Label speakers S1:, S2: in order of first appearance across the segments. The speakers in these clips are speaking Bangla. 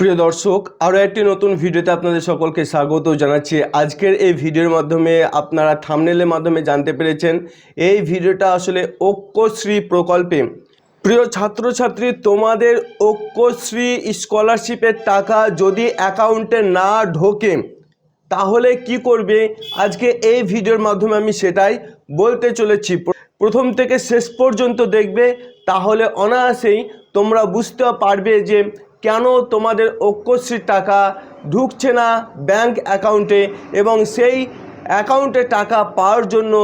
S1: প্রিয় দর্শক, আরও একটি নতুন ভিডিওতে আপনাদের সকলকে স্বাগত জানাচ্ছি। আজকের এই ভিডিওর মাধ্যমে আপনারা থামনেলের মাধ্যমে জানতে পেরেছেন, এই ভিডিওটা আসলে ঐক্যশ্রী প্রকল্পে। প্রিয় ছাত্রছাত্রী, তোমাদের ঐক্যশ্রী স্কলারশিপের টাকা যদি অ্যাকাউন্টে না ঢোকে, তাহলে কি করবে? আজকে এই ভিডিওর মাধ্যমে আমি সেটাই বলতে চলেছি। প্রথম থেকে শেষ পর্যন্ত দেখবে, তাহলে অনায়াসেই তোমরা বুঝতে পারবে যে কেন তোমাদের ঐক্যশ্রীর টাকা ঢুকছে না ব্যাংক অ্যাকাউন্টে এবং সেই অ্যাকাউন্টে টাকা পাওয়ার জন্য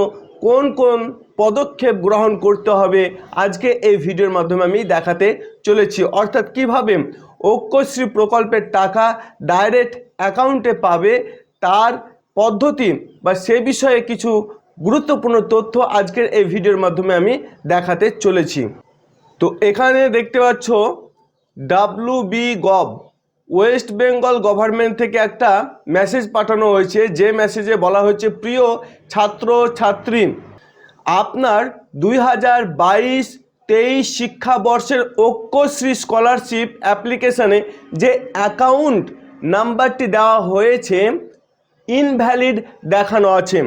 S1: কোন কোন পদক্ষেপ গ্রহণ করতে হবে? আজকে এই ভিডিওর মাধ্যমে আমি দেখাতে চলেছি। অর্থাৎ কীভাবে ঐক্যশ্রী প্রকল্পের টাকা ডাইরেক্ট অ্যাকাউন্টে পাবে, তার পদ্ধতি বা সে বিষয়ে কিছু গুরুত্বপূর্ণ তথ্য আজকের এই ভিডিওর মাধ্যমে আমি দেখাতে চলেছি। তো এখানে দেখতে পাচ্ছ W B gov West Bengal government থেকে একটা মেসেজ পাঠানো হয়েছে। যে মেসেজে বলা হয়েছে, প্রিয় ছাত্র ছাত্রী আপনার দুই হাজার বাইশ তেইশ শিক্ষাবর্ষের ঐক্যশ্রী স্কলারশিপ অ্যাপ্লিকেশানে যে অ্যাকাউন্ট নাম্বারটি দেওয়া হয়েছে ইনভ্যালিড দেখানো আছে।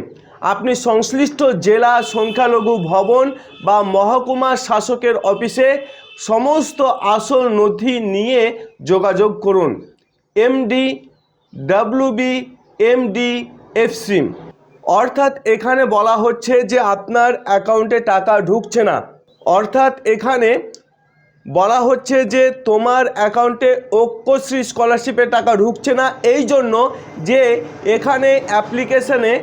S1: আপনি সংশ্লিষ্ট জেলা, সংখ্যালঘু ভবন বা মহকুমা শাসকের অফিসে সমস্ত আসল নথি নিয়ে যোগাযোগ করুন। এমডি ডাব্লুবি এমডি এফসি অর্থাৎ এখানে বলা হচ্ছে যে আপনার অ্যাকাউন্টে টাকা ঢুকছে না। অর্থাৎ এখানে বলা হচ্ছে যে তোমার অ্যাকাউন্টে ঐক্যশ্রী স্কলারশিপে টাকা ঢুকছে না। এই জন্য যে এখানে অ্যাপ্লিকেশনে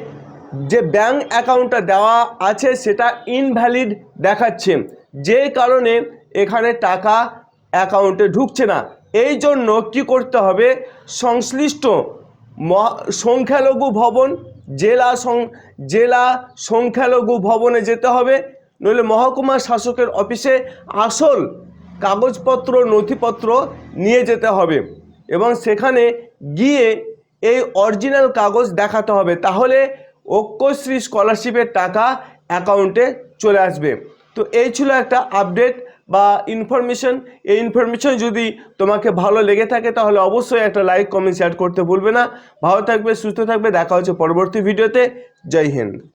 S1: যে ব্যাঙ্ক অ্যাকাউন্টটা দেওয়া আছে সেটা ইনভ্যালিড দেখাচ্ছে। যে কারণে এখানে টাকা অ্যাকাউন্টে ঢুকছে না। এই জন্য কি করতে হবে? সংশ্লিষ্ট সংখ্যালঘু ভবন, জেলা জেলা সংখ্যালঘু ভবনে যেতে হবে। নইলে মহকুমা শাসকের অফিসে আসল কাগজপত্র, নথিপত্র নিয়ে যেতে হবে এবং সেখানে গিয়ে এই অরিজিনাল কাগজ দেখাতে হবে। তাহলে ঐক্যশ্রী স্কলারশিপের টাকা অ্যাকাউন্টে চলে আসবে। তো এই ছিল একটা আপডেট। বা ইনফরমেশন এই ইনফরমেশন যদি তোমাকে ভালো লেগে থাকে, তাহলে অবশ্যই একটা লাইক কমেন্ট শেয়ার করতে ভুলবে না। ভালো থাকবে, সুস্থ থাকবে, দেখা হচ্ছে পরবর্তী ভিডিওতে জয় হিন্দ।